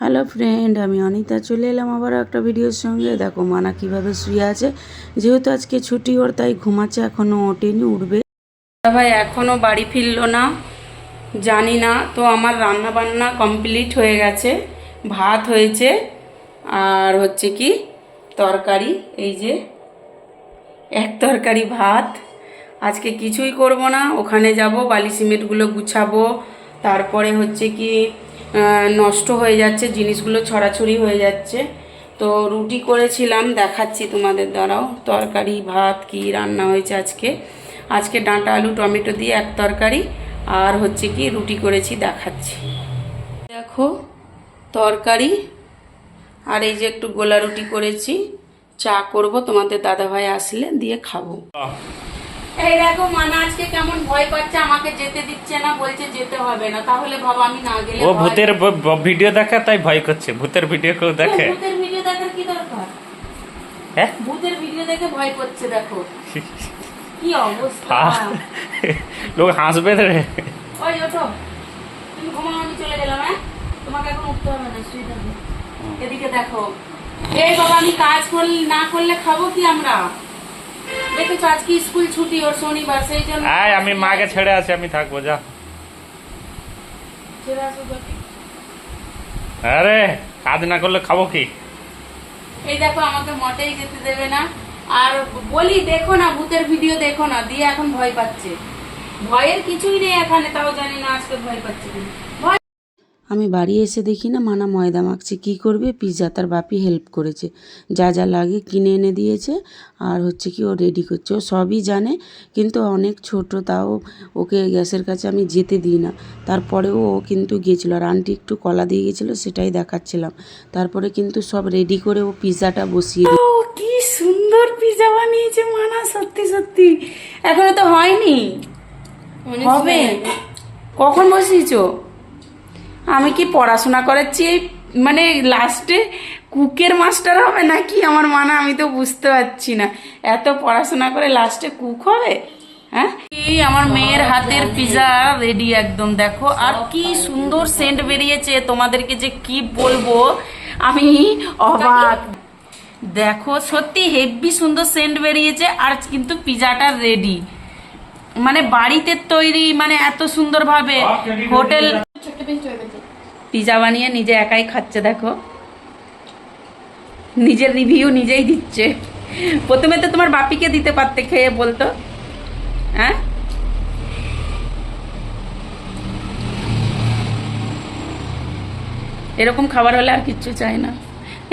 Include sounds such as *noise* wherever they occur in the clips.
Hello friend আমি অনিতা। চলে এলাম আবার একটা ভিডিওর সঙ্গে। দেখো, মানা কীভাবে শুয়ে আছে। যেহেতু আজকে ছুটি ওর, তাই ঘুমাচ্ছে এখনও ওঠেনি, উঠবে। ভাই এখনও বাড়ি ফিরলো না, জানি না। তো আমার রান্না বান্না কমপ্লিট হয়ে গেছে, ভাত হয়েছে, আর হচ্ছে কি, তরকারি, এই যে, এক তরকারি ভাত। আজকে কিছুই করব না, ওখানে যাব, বালি সিমেন্টগুলো গুছাবো, তারপরে হচ্ছে কি নষ্ট হয়ে যাচ্ছে, জিনিসগুলো ছড়াছড়ি হয়ে যাচ্ছে। তো রুটি করেছিলাম, দেখাচ্ছি তোমাদের দ্বারাও তরকারি, ভাত, কি রান্না হয়েছে আজকে? আজকে ডাঁটা, আলু, টমেটো দিয়ে এক তরকারি, আর হচ্ছে কি রুটি করেছি, দেখাচ্ছি। দেখো, তরকারি, আর এই যে একটু গোলা রুটি করেছি। চা করব, তোমাদের দাদা ভাই আসলে দিয়ে খাব। এই দেখো মানা আজকে কেমন ভয় পাচ্ছে আমাকে যেতে দিচ্ছে না বলছে যেতে হবে না। তাহলে বাবা আমি না গেলে ও ভূতের ভিডিও দেখে তাই ভয় করছে। ভূতের ভিডিও কেউ দেখে? ভূতের ভিডিও দেখার কি দরকার? হ্যাঁ? ভূতের ভিডিও দেখে ভয় করছে দেখো। *laughs* কি অবস্থা? লোক হাসবে রে ওই ওঠো। তুমি ঘুমাও আমি চলে গেলাম হ্যাঁ? তোমাকে এখন উঠতে হবে না শুয়ে থাকবে এদিকে দেখো। এই বাবা আমি কাজ করলে না করলে খাব কি আমরা? দেখেছ আজকে স্কুল ছুটি ওর শনিবার সেই জন্য আয় আমি মাকে ছেড়ে আছি আমি থাকব যা। আরে কাজ না করলে খাব কি? এই দেখো আমাকে মোটেই যেতে দেবে না। আর বলি দেখো না ভূতের ভিডিও দেখো না দিয়ে এখন ভয় পাচ্ছে। ভয়ের কিছুই নেই এখানে তাও জানি না আজকে ভয় পাচ্ছে আমি বাড়ি এসে দেখি না মানা ময়দা মাখছে। কী করবে? পিৎজা তার বাপি হেল্প করেছে। যা যা লাগে কিনে এনে দিয়েছে আর হচ্ছে কি ও রেডি করছে। ও সবই জানে কিন্তু অনেক ছোট তাও ওকে গ্যাসের কাছে আমি যেতে দিই না। তারপরেও ও কিন্তু গিয়েছিল আর আন্টি একটু কলা দিয়ে গেছিল সেটাই দেখাচ্ছিলাম। তারপরে কিন্তু সব রেডি করে ও পিৎজাটা বসিয়ে কি সুন্দর পিৎজা বানিয়েছে মানা সত্যি সত্যি। এখনও তো হয়নি। হবে। কখন বসিয়েছো? আমি কি পড়াশোনা করাচ্ছি এই মানে লাস্টে কুকের মাস্টার হবে নাকি? আমার মানা আমি তো বুঝতে পারছি না। এত পড়াশোনা করে লাস্টে কুক হবে? হ্যাঁ? কি আমার মেয়ের হাতের পিজা রেডি একদম দেখো। আর কি সুন্দর সেন্ট বেরিয়েছে। তোমাদেরকে যে কি বলব? আমি অবাক। দেখো সত্যি হেভি সুন্দর সেন্ট বেরিয়েছে। আর কিন্তু পিজাটা রেডি মানে বাড়িতে তৈরি মানে এত সুন্দরভাবে হোটেল পিজা বানিয়ে নিজে একাই খাচ্ছে দেখো। নিজের রিভিউ নিজেই দিচ্ছে। প্রথমে তো তোমার বাপিকে দিতে পারতে খেয়ে বলতো। হ্যাঁ? এরকম খাবার হলে আর কিচ্ছু চাই না।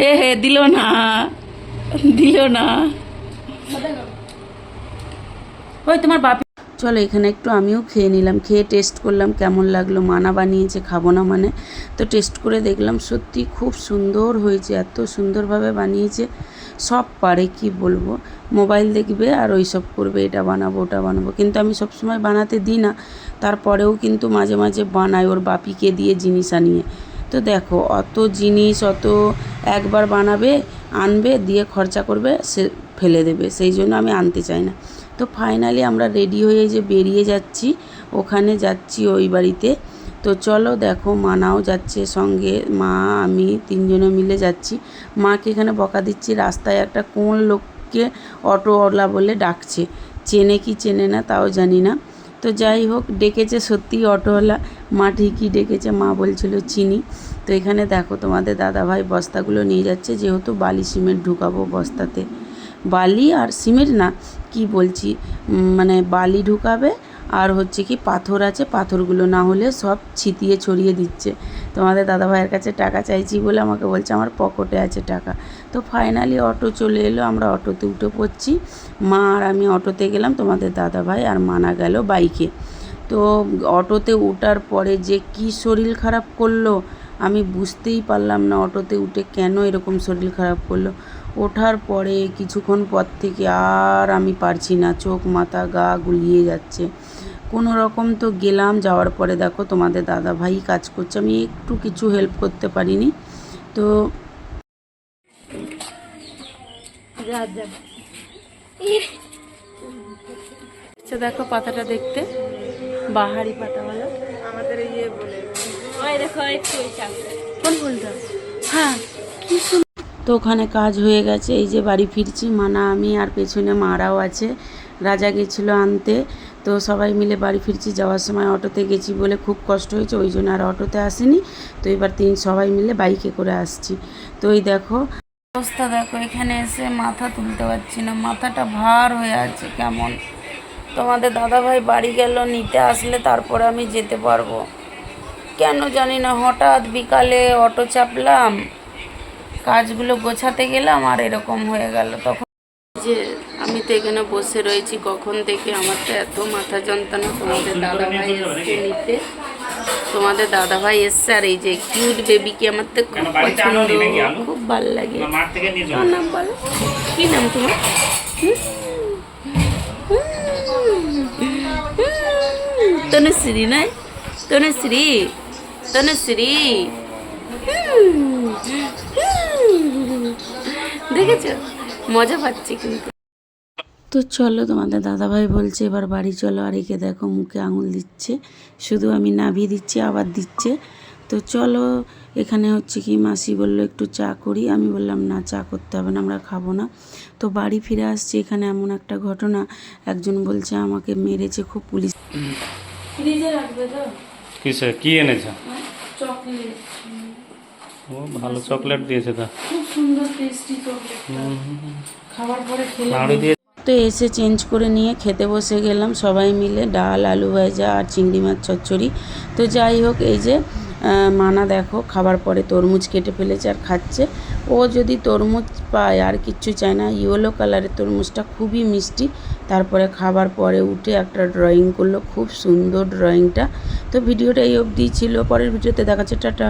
এ হে দিল না। দিল না। ওই তোমার বাপি চলো এখানে একটু আমিও খেয়ে নিলাম। খেয়ে টেস্ট করলাম কেমন লাগল। মানা বানিয়েছে, খাব না মানে। তো টেস্ট করে দেখলাম সত্যি খুব সুন্দর হয়েছে, এত সুন্দরভাবে বানিয়েছে। সব পারে কি বলব? মোবাইল দেখবে আর ওই সব করবে, এটা বানাবো, ওটা বানাবো। কিন্তু আমি সবসময় বানাতে দিই না। তারপরেও কিন্তু মাঝে মাঝে বানাই ওর বাপিকে দিয়ে জিনিস আনিয়ে। তো দেখো, অত জিনিস, অত একবার বানাবে, আনবে, দিয়ে খরচা করবে, সে ফেলে দেবে। সেই জন্য আমি আনতে চাই না। তো ফাইনালি আমরা রেডি হয়ে যে বেরিয়ে যাচ্ছি, ওখানে যাচ্ছি ওই বাড়িতে। তো চলো দেখো, মানাও যাচ্ছে সঙ্গে, মা, আমি তিনজনে মিলে যাচ্ছি। মাকে এখানে বকা দিচ্ছি, রাস্তায় একটা কোন লোককে অটোওয়ালা বলে ডাকছে। চেনে কি চেনে না তাও জানি না। তো যাই হোক, ডেকেছে সত্যি অটোওয়ালা মা ঠিকই ডেকেছে, মা বলছিল চিনি। তো এখানে দেখো তোমাদের দাদাভাই বস্তাগুলো নিয়ে যাচ্ছে, যেহেতু বালি সিমেন্ট ঢুকাবো বস্তাতে। বালি আর সিমেন্ট না, কি বলছি? মানে বালি ঢুকাবে আর হচ্ছে কি পাথর আছে, পাথরগুলো না হলে সব ছিটিয়ে ছড়িয়ে দিচ্ছে। তোমাদের দাদা ভাইয়ের কাছে টাকা চাইছি বলে আমাকে বলছে, আমার পকেটে আছে টাকা। তো ফাইনালি অটো চলে এলো, আমরা অটোতে উঠে পড়ছি। মা আর আমি অটোতে গেলাম, তোমাদের দাদা ভাই আর মানা গেল বাইকে। তো অটোতে ওঠার পরে যে কি শরীর খারাপ করল, আমি বুঝতেই পারলাম না অটোতে উঠে কেন এরকম শরীর খারাপ করল। ওঠার পরে কিছুক্ষণ পর থেকে আর আমি পারছি না চোখ মাথা গা গুলিয়ে যাচ্ছে। কোনো রকম তো গেলাম যাওয়ার পরে দেখো তোমাদের দাদা ভাই কাজ করছে আমি একটু কিছু হেল্প করতে পারিনি। তো আচ্ছা দেখো পাতাটা দেখতে। বাহারি পাতাওয়ালা আমাদের ইয়ে বলে। কোন ফুলটা হ্যাঁ কি তো ওখানে কাজ হয়ে গেছে, এই যে বাড়ি ফিরছি, মানা আমি আর পেছনে মারাও আছে, রাজা গেছিল আনতে, তো সবাই মিলে বাড়ি ফিরছি, যাওয়ার সময় অটোতে গেছি বলে খুব কষ্ট হয়েছে, ওই জন্য আর অটোতে আসিনি, তো এবার তিন, সবাই মিলে বাইকে করে আসছি, তো এই দেখো। অবস্থা দেখো, এখানে এসে মাথা তুলতে পারছি না, মাথাটা ভার হয়ে আছে কেমন। তোমাদের দাদাভাই বাড়ি গেল, নিতে আসলে তারপরে আমি যেতে পারব। কেন জানি না, হঠাৎ বিকালে অটো চাপলাম কাজগুলো গোছাতে গেলাম আর এরকম হয়ে গেল। তখন যে আমি তো এখানে বসে রয়েছি কখন থেকে আমার তো এত মাথা যন্ত্রণা। তোমাদের দাদা ভাই এসছে নিতে। তোমাদের দাদা ভাই এসছে আর এই যে কিউট বেবিকে আমার তো খুব পছন্দ? খুব ভালো লাগে। তোমার নাম বলো। কি নাম তোমার। তনুশ্রী নয়? তনুশ্রী? তনুশ্রী। দেখেছ? মজা পাচ্ছি কিন্তু। তো চলো তোমাদের দাদাভাই বলছে এবার বাড়ি চলো। আর একে দেখো মুখে আঙুল দিচ্ছে। শুধু আমি নাভিয়ে দিচ্ছি আবার দিচ্ছে। তো চলো এখানে হচ্ছে কি মাসি বলল একটু চা করি। আমি বললাম না চা করতে হবে না আমরা খাব না। তো বাড়ি ফিরে আসছি এখানে এমন একটা ঘটনা। একজন বলছে আমাকে মেরেছে খুব পুলিশ। ফ্রিজে রাখবে তো? কিসে? কি এনেছো? চকলেট। ও ভালো চকলেট দিয়েছে তা। খুব সুন্দর টেস্টি চকলেট খাবার পরে খেলে নাড়ু দিয়ে তো এসে চেঞ্জ করে নিয়ে খেতে বসে গেলাম সবাই মিলে ডাল আলু ভাজা আর চিংড়ি মাছ চচ্চড়ি। তো যাই হোক এই যে মানা দেখো খাবার পরে তরমুজ কেটে ফেলেছে আর খাচ্ছে। ও যদি তরমুজ পায় আর কিচ্ছু চায় না। ইয়েলো কালারের তরমুজটা খুবই মিষ্টি। তারপরে খাবার পরে উঠে একটা ড্রয়িং করল খুব সুন্দর ড্রয়িংটা তো ভিডিওটা এই অবধি ছিল পরের ভিডিওতে দেখাচ্ছে টাটা।